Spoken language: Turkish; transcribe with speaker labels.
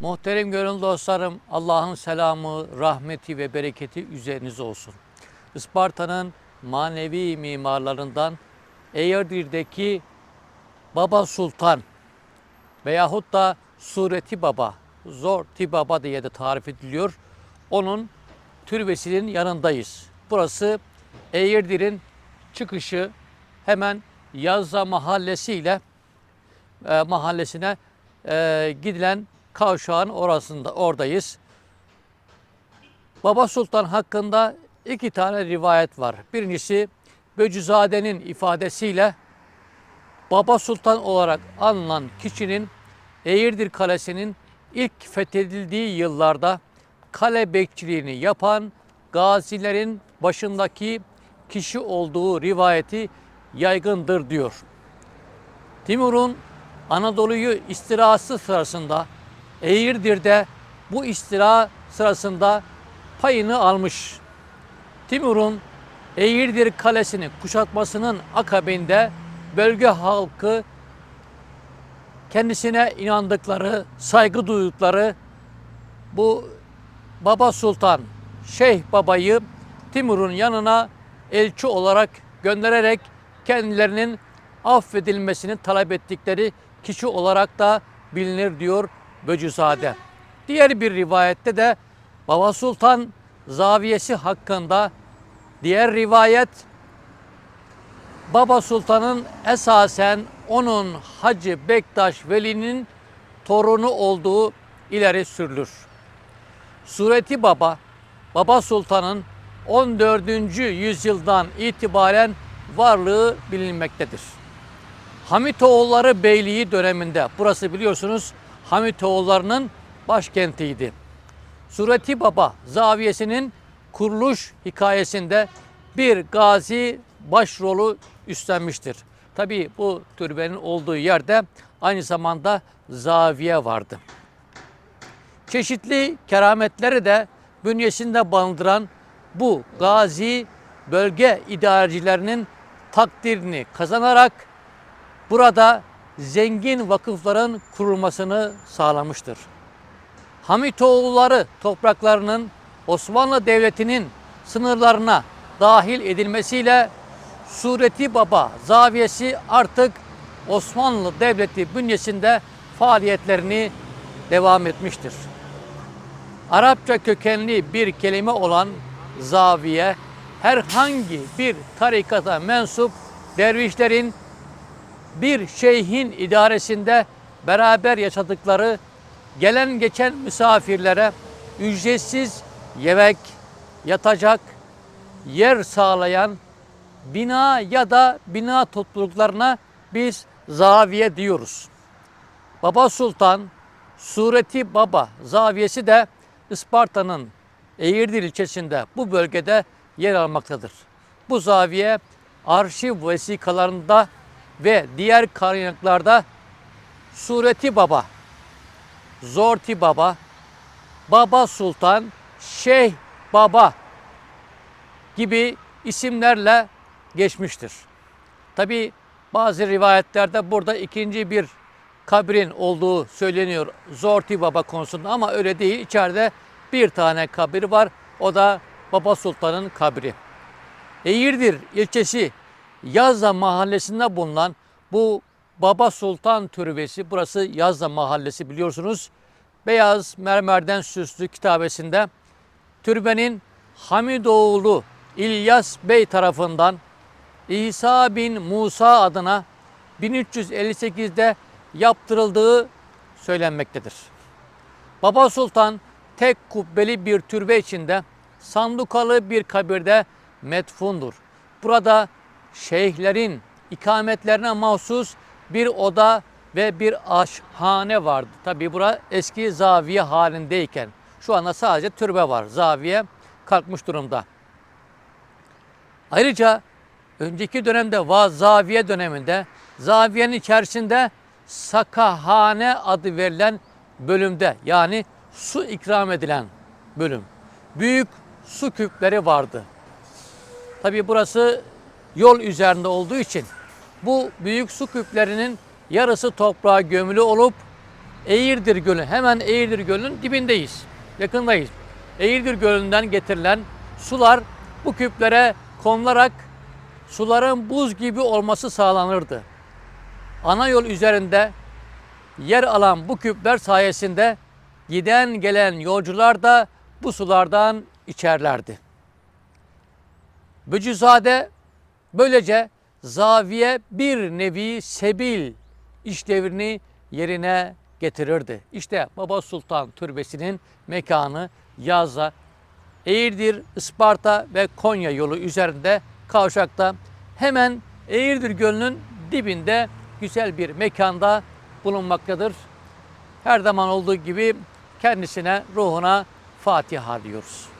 Speaker 1: Muhterem gönül dostlarım, Allah'ın selamı, rahmeti ve bereketi üzerinize olsun. Isparta'nın manevi mimarlarından Eğirdir'deki Baba Sultan veyahut da Sureti Baba, Zorti Baba diye de tarif ediliyor. Onun türbesinin yanındayız. Burası Eğirdir'in çıkışı hemen Yazza Mahallesi ile e, mahallesine e, gidilen kavşağın orasında oradayız. Baba Sultan hakkında iki tane rivayet var. Birincisi Böcüzade'nin ifadesiyle Baba Sultan olarak anılan kişinin Eğirdir Kalesi'nin ilk fethedildiği yıllarda kale bekçiliğini yapan gazilerin başındaki kişi olduğu rivayeti yaygındır diyor. Timur'un Anadolu'yu istilası sırasında Eğirdir'de bu istila sırasında payını almış. Timur'un Eğirdir Kalesi'ni kuşatmasının akabinde bölge halkı kendisine inandıkları, saygı duydukları bu Baba Sultan Şeyh Baba'yı Timur'un yanına elçi olarak göndererek kendilerinin affedilmesini talep ettikleri kişi olarak da bilinir diyor Böcüzade. Diğer bir rivayette de Baba Sultan zaviyesi hakkında diğer rivayet Baba Sultan'ın esasen onun Hacı Bektaş Veli'nin torunu olduğu ileri sürülür. Sureti Baba, Baba Sultan'ın 14. yüzyıldan itibaren varlığı bilinmektedir. Hamitoğulları Beyliği döneminde, burası biliyorsunuz Hamitoğullarının başkentiydi. Sureti Baba zaviyesinin kuruluş hikayesinde bir gazi başrolü üstlenmiştir. Tabi bu türbenin olduğu yerde aynı zamanda zaviye vardı. Çeşitli kerametleri de bünyesinde barındıran bu gazi bölge idarecilerinin takdirini kazanarak burada zengin vakıfların kurulmasını sağlamıştır. Hamitoğulları topraklarının Osmanlı Devleti'nin sınırlarına dahil edilmesiyle Sureti Baba zaviyesi artık Osmanlı Devleti bünyesinde faaliyetlerini devam etmiştir. Arapça kökenli bir kelime olan zaviye herhangi bir tarikata mensup dervişlerin bir şeyhin idaresinde beraber yaşadıkları gelen geçen misafirlere ücretsiz yemek, yatacak yer sağlayan bina ya da bina topluluklarına biz zaviye diyoruz. Baba Sultan Sureti Baba zaviyesi de Isparta'nın Eğirdir ilçesinde bu bölgede yer almaktadır. Bu zaviye arşiv vesikalarında ve diğer kaynaklarda Sureti Baba, Zorti Baba, Baba Sultan, Şeyh Baba gibi isimlerle geçmiştir. Tabi bazı rivayetlerde burada ikinci bir kabrin olduğu söyleniyor Zorti Baba konusunda ama öyle değil. İçeride bir tane kabir var. O da Baba Sultan'ın kabri. Eğirdir ilçesi Yazda mahallesinde bulunan bu Baba Sultan Türbesi, burası Yazda mahallesi biliyorsunuz. Beyaz mermerden süslü kitabesinde türbenin Hamidoğlu İlyas Bey tarafından İsa bin Musa adına 1358'de yaptırıldığı söylenmektedir. Baba Sultan tek kubbeli bir türbe içinde sandukalı bir kabirde metfundur. Burada şeyhlerin ikametlerine mahsus bir oda ve bir aşhane vardı. Tabi bura eski zaviye halindeyken şu anda sadece türbe var. Zaviye kalkmış durumda. Ayrıca önceki dönemde Vaz Zaviye döneminde zaviyenin içerisinde sakahane adı verilen bölümde yani su ikram edilen bölüm. Büyük su küpleri vardı. Tabi burası yol üzerinde olduğu için bu büyük su küplerinin yarısı toprağa gömülü olup Eğirdir Gölü, hemen Eğirdir Gölü'nün dibindeyiz. Yakındayız. Eğirdir Gölü'nden getirilen sular bu küplere konularak suların buz gibi olması sağlanırdı. Ana yol üzerinde yer alan bu küpler sayesinde giden gelen yolcular da bu sulardan içerlerdi. Böcüzade böylece zaviye bir nevi sebil işlevini yerine getirirdi. İşte Baba Sultan Türbesi'nin mekanı Yazda, Eğirdir, Isparta ve Konya yolu üzerinde kavşakta hemen Eğirdir Gölü'nün dibinde güzel bir mekanda bulunmaktadır. Her zaman olduğu gibi kendisine, ruhuna Fatiha diyoruz.